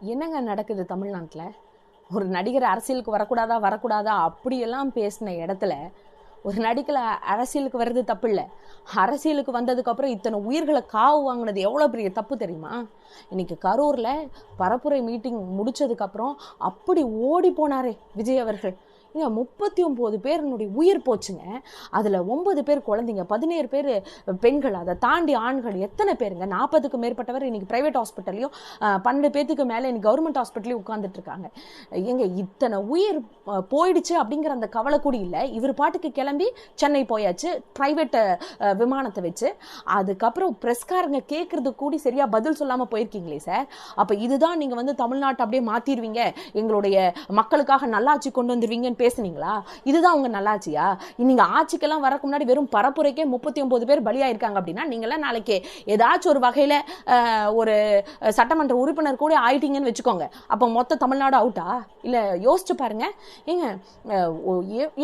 என்னங்க நடக்குது தமிழ்நாட்டில்? ஒரு நடிகர் அரசியலுக்கு வரக்கூடாதா வரக்கூடாதா? அப்படியெல்லாம் பேசின இடத்துல ஒரு நடிகல அரசியலுக்கு வர்றது தப்பு இல்லை அரசியலுக்கு வந்ததுக்கப்புறம் இத்தனை உயிர்களை காவு வாங்கினது எவ்வளோ பெரிய தப்பு தெரியுமா? இன்னைக்கு கரூரில் பரப்புரை மீட்டிங் முடிச்சதுக்கப்புறம் அப்படி ஓடி போனாரே விஜய் அவர்கள். இங்க முப்பத்தி ஒம்பது பேருனுடைய உயிர் போச்சுங்க. அதில் ஒன்பது பேர் குழந்தைங்க பதினேழு பேர் பெண்கள். அதை தாண்டி ஆண்கள் எத்தனை பேருங்க? நாற்பதுக்கு மேற்பட்டவர் இன்னைக்கு ப்ரைவேட் ஹாஸ்பிட்டல்லையும் பன்னெண்டு பேத்துக்கு மேலே இன்னைக்கு கவர்மெண்ட் ஹாஸ்பிட்டலையும் உட்காந்துட்டு இருக்காங்க. எங்க இத்தனை உயிர் போயிடுச்சு அப்படிங்கிற அந்த கவலை கூட இல்லை. இவர் பாட்டுக்கு கிளம்பி சென்னை போயாச்சு ப்ரைவேட் விமானத்தை வச்சு. அதுக்கப்புறம் பிரஸ்காரங்க கேட்கறது கூடி சரியா பதில் சொல்லாமல் போயிருக்கீங்களே சார் அப்போ இதுதான் நீங்கள் வந்து தமிழ்நாட்டை அப்படியே மாற்றிடுவீங்க எங்களுடைய மக்களுக்காக நல்லாட்சி கொண்டு வந்துருவீங்கன்னு பேசுனீங்களா? இதுதான் அவங்க நல்லாச்சியா நீங்க ஆட்சிக்கெல்லாம் வரக்கு முன்னாடி வெறும் பரப்புரைக்கே முப்பத்தி ஒன்பது பேர் பலியாயிருக்காங்க அப்படின்னா நீங்களாம் நாளைக்கு ஏதாச்சும் ஒரு வகையில ஒரு சட்டமன்ற உறுப்பினர் கூட ஆயிட்டீங்கன்னு வச்சுக்கோங்க. அப்போ மொத்த தமிழ்நாடு அவுட்டா இல்லை யோசிச்சு பாருங்க. ஏங்க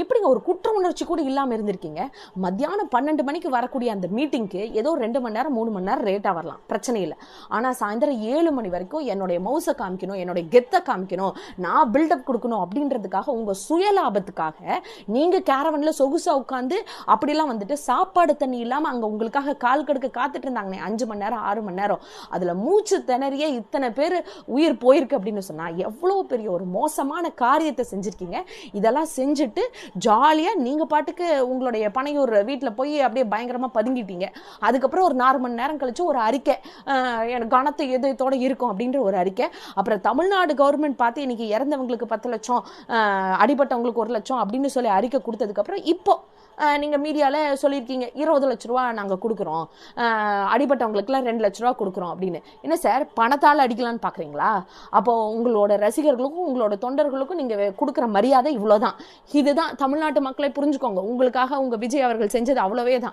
எப்படிங்க ஒரு குற்ற உணர்ச்சி கூட இல்லாமல் இருந்திருக்கீங்க? மத்தியானம் பன்னெண்டு மணிக்கு வரக்கூடிய அந்த மீட்டிங்க்கு ஏதோ ரெண்டு மணி நேரம் மூணு மணி நேரம் லேட்டாக வரலாம். பிரச்சனை இல்லை. ஆனால் சாயந்தரம் ஏழு மணி வரைக்கும் என்னுடைய மவுசை காமிக்கணும் என்னுடைய கெத்தை காமிக்கணும் நான் பில்டப் கொடுக்கணும் அப்படின்றதுக்காக உங்கள் சுயலாபத்துக்காக நீங்கள் கேரவனில் சொகுசாக உட்காந்து அப்படிலாம் வந்துட்டு சாப்பாடு தண்ணி இல்லாமல் அங்கே உங்களுக்காக கால் கடுக்க காத்துட்டு இருந்தாங்கண்ணே. அஞ்சு மணி நேரம் ஆறு மணி நேரம். அதில் மூச்சு திணறிய இத்தனை பேர் உயிர் போயிருக்கு அப்படின்னு சொன்னால் எவ்வளோ பெரிய ஒரு மோசமான காரியத்தை செஞ்சுருக்கீங்க. இதெல்லாம் செஞ்சுட்டு ஜாலியாக நீங்கள் பாட்டுக்கு உங்களுடைய பனையூர் வீட்டில் போய் அப்படியே பயங்கரமாக பதுங்கிட்டீங்க. அதுக்கப்புறம் ஒரு நாலு மணி நேரம் கழிச்சு ஒரு அறிக்கை எனக்கு கனத்து எதத்தோட இருக்கும் அப்படின்ற ஒரு அறிக்கை. அப்புறம் தமிழ்நாடு கவர்மெண்ட் பார்த்து இன்னைக்கு இறந்தவங்களுக்கு பத்து லட்சம் அடிபட்ட அடிபட்டவங்களுக்கு ஒரு லட்சம் அப்படின்னு சொல்லி அறிக்கை கொடுத்ததுக்கப்புறம் இப்போ நீங்கள் நீங்க மீடியால சொல்லியிருக்கீங்க இருபது லட்ச ரூபா நாங்கள் கொடுக்குறோம். அடிபட்டவங்களுக்குலாம் ரெண்டு லட்ச ரூபா கொடுக்குறோம் அப்படின்னு. என்ன சார் பணத்தால் அடிக்கலாம்னு பார்க்குறீங்களா அப்போ உங்களோட ரசிகர்களுக்கும் உங்களோட தொண்டர்களுக்கும் நீங்கள் கொடுக்குற மரியாதை இவ்வளோதான் இதுதான் தமிழ்நாட்டு மக்களை புரிஞ்சுக்கோங்க. உங்களுக்காக உங்கள் விஜய் அவர்கள் செஞ்சது அவ்வளோவே தான்